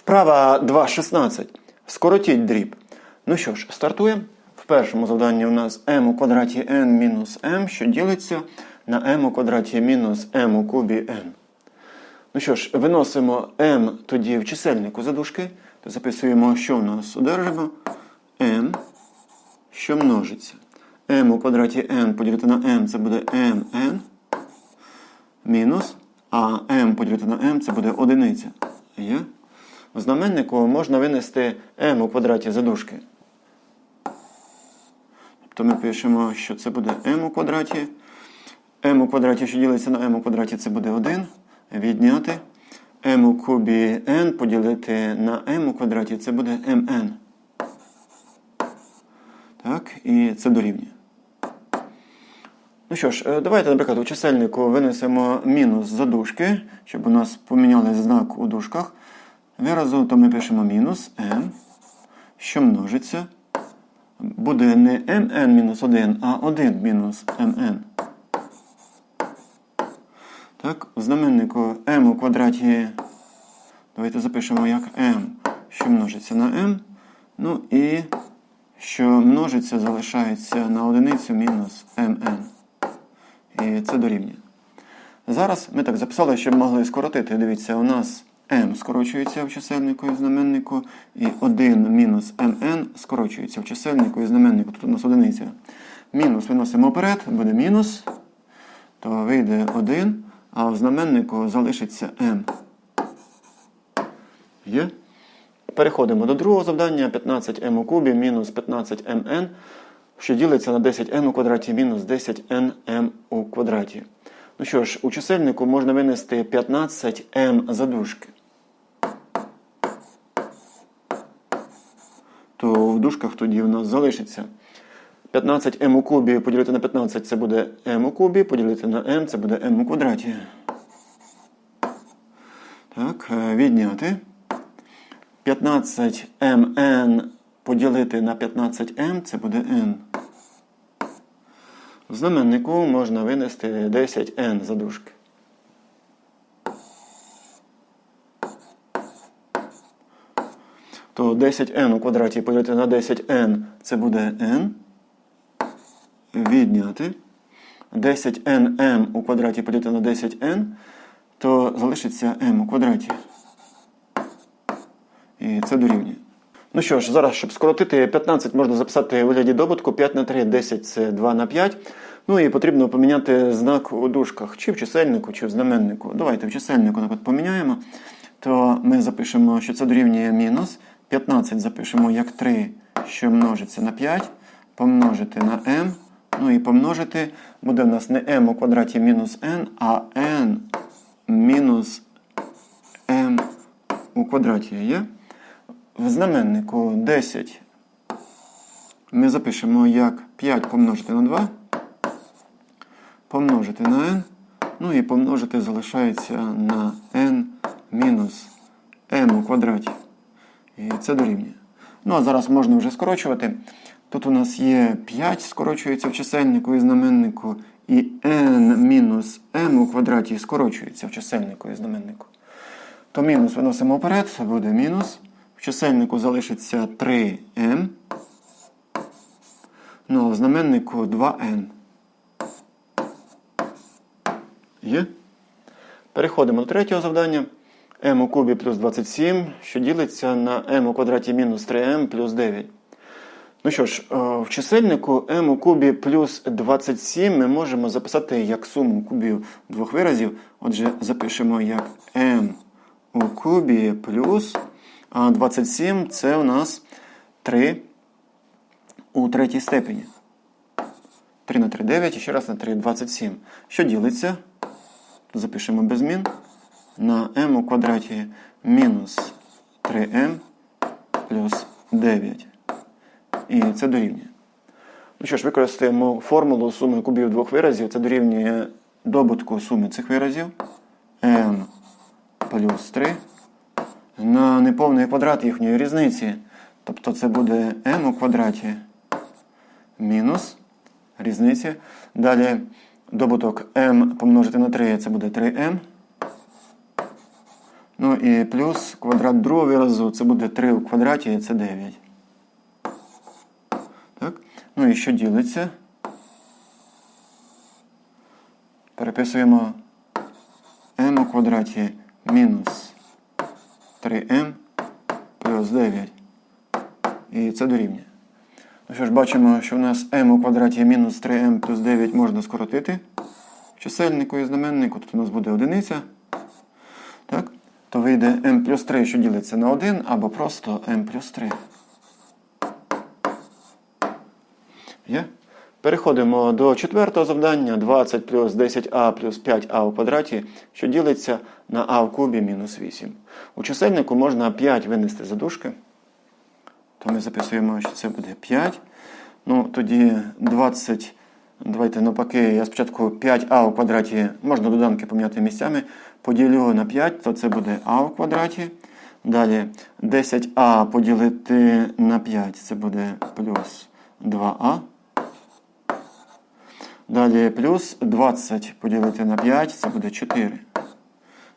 Вправа 2.16. Скоротіть дріб. Ну що ж, стартуємо. В першому завданні у нас m у квадраті n мінус m, що ділиться на m у квадраті мінус m у кубі n. Ну що ж, виносимо m тоді в чисельнику задушки, то записуємо, що у нас одержимо. m, що множиться. m у квадраті n поділити на m це буде mn мінус, а m поділити на m це буде одиниця. Є? В знаменнику можна винести m у квадраті задушки. Тобто ми пишемо, що це буде m у квадраті. m у квадраті, що ділиться на m у квадраті, це буде 1. Відняти. m у кубі n поділити на m у квадраті, це буде mn. Так, і це дорівнює. Ну що ж, е, давайте, наприклад, у чисельнику винесемо мінус задушки, щоб у нас поміняли знак у дужках. Виразу, то ми пишемо мінус m, що множиться. Буде не mn мінус 1, а 1 мінус mn. Так, в знаменнику m у квадраті. Давайте запишемо як m, що множиться на m. Ну і що множиться, залишається на одиницю мінус mn. І це дорівнює. Зараз ми так записали, щоб могли скоротити. Дивіться, у нас m скорочується в чисельнику і знаменнику, і 1 мінус mn скорочується в чисельнику і знаменнику. Тут у нас одиниця. Мінус виносимо вперед, буде мінус, то вийде 1, а в знаменнику залишиться m. Є? Переходимо до другого завдання. 15m у кубі мінус 15mn, що ділиться на 10n у квадраті мінус 10nm у квадраті. Ну що ж, у чисельнику можна винести 15m задушки. То в дужках тоді в нас залишиться 15m у кубі поділити на 15 це буде m у кубі, поділити на m це буде m у квадраті. Так, е, відняти. 15mn поділити на 15m це буде n. В знаменнику можна винести 10n задушки. То 10n у квадраті поділити на 10n це буде n. Відняти. 10nm у квадраті поділити на 10n, то залишиться m у квадраті. І це дорівнює. Ну що ж, зараз, щоб скоротити 15, можна записати у вигляді добутку 5 на 3, 10 це 2 на 5. Ну і потрібно поміняти знак у дужках, чи в чисельнику, чи в знаменнику. Давайте в чисельнику наприклад, поміняємо. То ми запишемо, що це дорівнює мінус. 15 запишемо як 3, що множиться на 5, помножити на m. Ну і помножити буде у нас не m у квадраті мінус n, а n мінус m у квадраті є. В знаменнику 10 ми запишемо як 5 помножити на 2, помножити на n, ну і помножити залишається на n мінус m у квадраті. І це дорівнює. Ну, а зараз можна вже скорочувати. Тут у нас є 5, скорочується в чисельнику і знаменнику, і n мінус m у квадраті скорочується в чисельнику і знаменнику. То мінус виносимо вперед, буде мінус. В чисельнику залишиться 3m. Ну, а в знаменнику 2n. Є? Переходимо до третього завдання. M у кубі плюс 27, що ділиться на m у квадраті мінус 3m плюс 9. Ну що ж, е, в чисельнику m у кубі плюс 27 ми можемо записати як суму кубів двох виразів. Отже, запишемо як m у кубі плюс 27 це у нас 3 у третій степені. 3 на 3 9 і ще раз на 3 27. Що ділиться? Запишемо без змін. На m у квадраті мінус 3m плюс 9. І це дорівнює. Ну що ж, використаємо формулу суми кубів двох виразів. Це дорівнює добутку суми цих виразів. m плюс 3 на неповний квадрат їхньої різниці. Тобто це буде m у квадраті мінус різниці. Далі добуток m помножити на 3 це буде 3m. Ну і плюс квадрат другого виразу це буде 3 у квадраті, і це 9. Так? Ну і що ділиться? Переписуємо m у квадраті мінус 3m плюс 9. І це дорівнює. Ну що ж, бачимо, що в нас m у квадраті мінус 3m плюс 9 можна скоротити. Чисельнику і знаменнику тут у нас буде одиниця. То вийде m плюс 3, що ділиться на 1, або просто m плюс 3. Є? Переходимо до четвертого завдання. 20 плюс 10а плюс 5а у квадраті, що ділиться на а в кубі мінус 8. У чисельнику можна 5 винести за дужки. То ми записуємо, що це буде 5. Ну, тоді 20. Давайте навпаки, я спочатку 5а у квадраті, можна доданки поміняти місцями. Поділю на 5, то це буде а у квадраті. Далі 10а поділити на 5, це буде плюс 2а. Далі плюс 20 поділити на 5, це буде 4.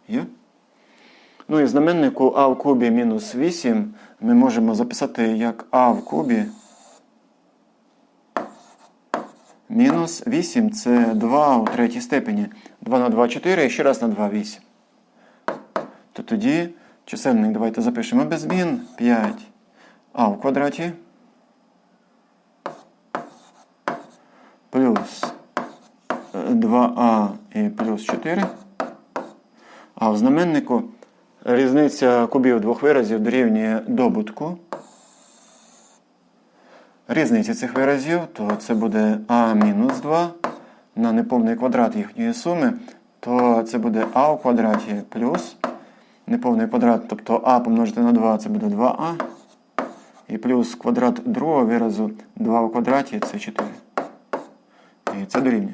Є? Ну і знаменнику а в кубі мінус 8 ми можемо записати як а в кубі. Мінус 8 це 2 у третій степені. 2 на 2 4 і ще раз на 2 8. То тоді чисельник давайте запишемо без змін 5 а в квадраті. Плюс 2а і плюс 4. А в знаменнику різниця кубів двох виразів дорівнює добутку. Різниці цих виразів, то це буде а мінус 2 на неповний квадрат їхньої суми, то це буде а у квадраті плюс неповний квадрат, тобто а помножити на 2 це буде 2а. І плюс квадрат другого виразу 2 у квадраті це 4. І це дорівнює.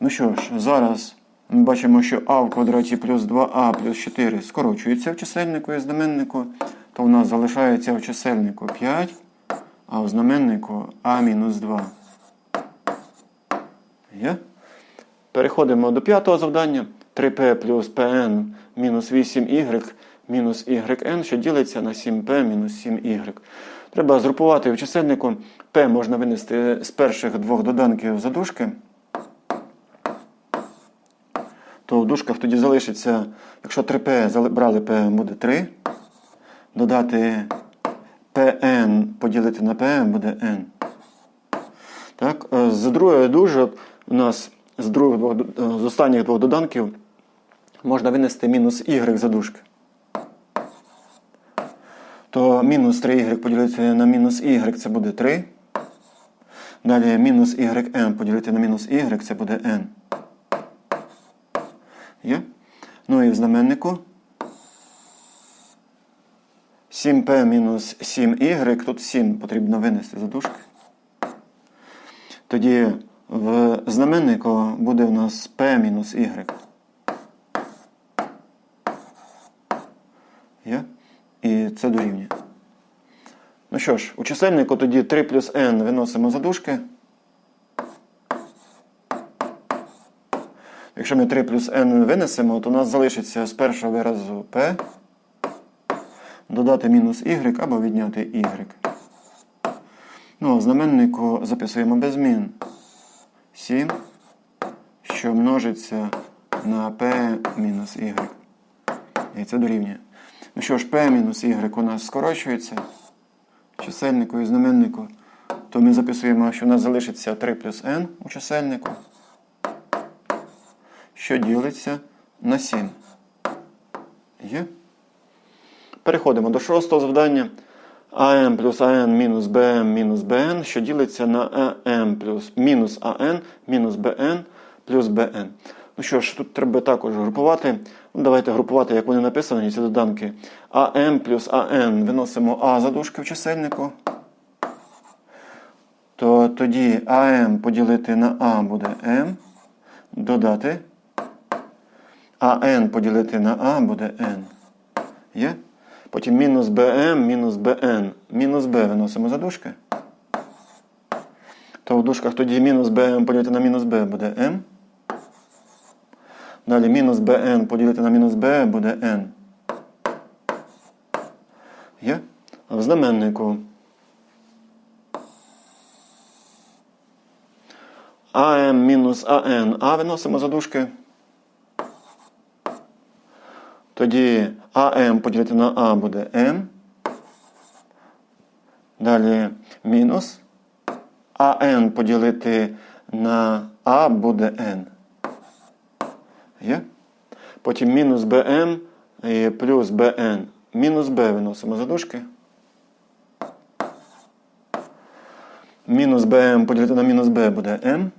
Ну що ж, зараз ми бачимо, що а в квадраті плюс 2а плюс 4 скорочується в чисельнику і знаменнику, то в нас залишається в чисельнику 5, а в знаменнику а мінус 2. Є? Переходимо до п'ятого завдання. 3p плюс pn мінус 8y мінус yn, що ділиться на 7p мінус 7y. Треба згрупувати в чисельнику. p можна винести з перших двох доданків задушки. То в дужках тоді залишиться, якщо 3p брали p буде 3. Додати pn поділити на pm буде n. Так, е, З другої дужок у нас з других е, з останніх двох доданків можна винести мінус y за дужки. То мінус 3y поділити на мінус y це буде 3. Далі мінус yn поділити на мінус y це буде n. Є? Ну і в знаменнику 7p мінус 7y, тут 7 потрібно винести за дужки. Тоді в знаменнику буде у нас p мінус y. Є? І це дорівнює. Ну що ж, у чисельнику тоді 3 плюс n виносимо за дужки. Якщо ми 3 плюс n винесемо, то у нас залишиться з першого виразу p, додати мінус y або відняти y. Ну, а в знаменнику записуємо без змін 7, що множиться на p мінус y. І це дорівнює. Ну що ж, p мінус y у нас скорочується чисельнику і знаменнику, то ми записуємо, що у нас залишиться 3 плюс n у чисельнику що ділиться на 7. Є? Переходимо до шостого завдання. АМ плюс АН мінус БМ мінус БН, що ділиться на АМ плюс мінус АН мінус БН плюс БН. Ну що ж, тут треба також групувати. Ну, Давайте групувати, як вони написані, ці доданки. АМ плюс АН виносимо А за дужки в чисельнику. То тоді АМ поділити на А буде М. Додати. А n поділити на А буде n. Є? Потім мінус BM, мінус BN. Мінус B виносимо за дужки. То в дужках тоді мінус BM поділити на мінус B буде m. Далі мінус bn поділити на мінус b буде n. Є? А в знаменнику АМ мінус АН. А виносимо за дужки. Тоді АМ поділити на А буде М. Далі мінус. АН поділити на А буде N. Є? Потім мінус БМ і плюс БН. Мінус Б виносимо за дужки. Мінус БМ поділити на мінус Б буде М.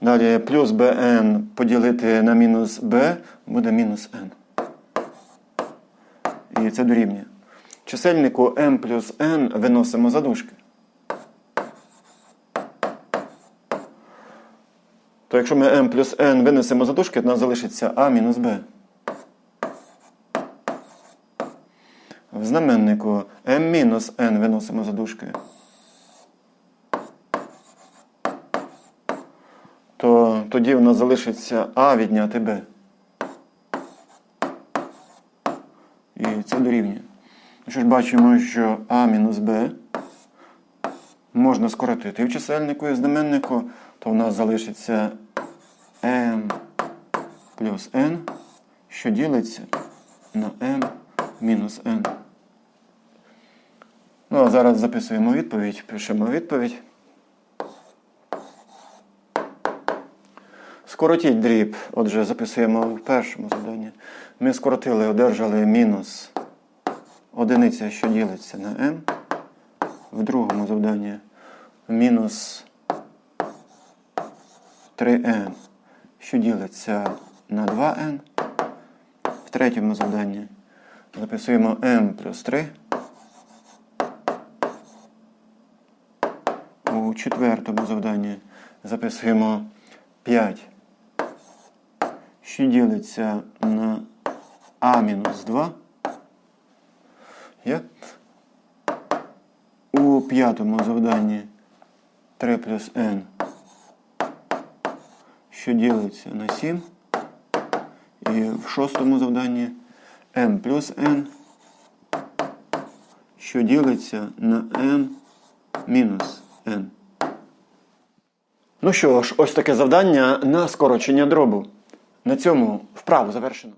Далі плюс БН поділити на мінус Б буде мінус N. І це дорівнює. Чисельнику m плюс n виносимо за дужки. То якщо ми m плюс n винесемо за дужки, то у нас залишиться a мінус b. В знаменнику m мінус n виносимо за дужки. То тоді у нас залишиться a відняти b. І це дорівнює. Ну Що ж бачимо, що а мінус b можна скоротити в чисельнику і знаменнику, то у нас залишиться m плюс n, що ділиться на m мінус n. Ну, а зараз записуємо відповідь, пишемо відповідь. Скоротіть дріб. Отже, записуємо в першому завданні. Ми скоротили, одержали мінус одиниця, що ділиться на m. В другому завданні мінус 3n, що ділиться на 2n. В третьому завданні записуємо m плюс 3. У четвертому завданні записуємо 5, що ділиться на а мінус 2. Є? У п'ятому завданні 3 плюс n, що ділиться на 7. І в шостому завданні m плюс n, що ділиться на m мінус n. Ну що ж, ось таке завдання на скорочення дробу. На цьому вправу завершено.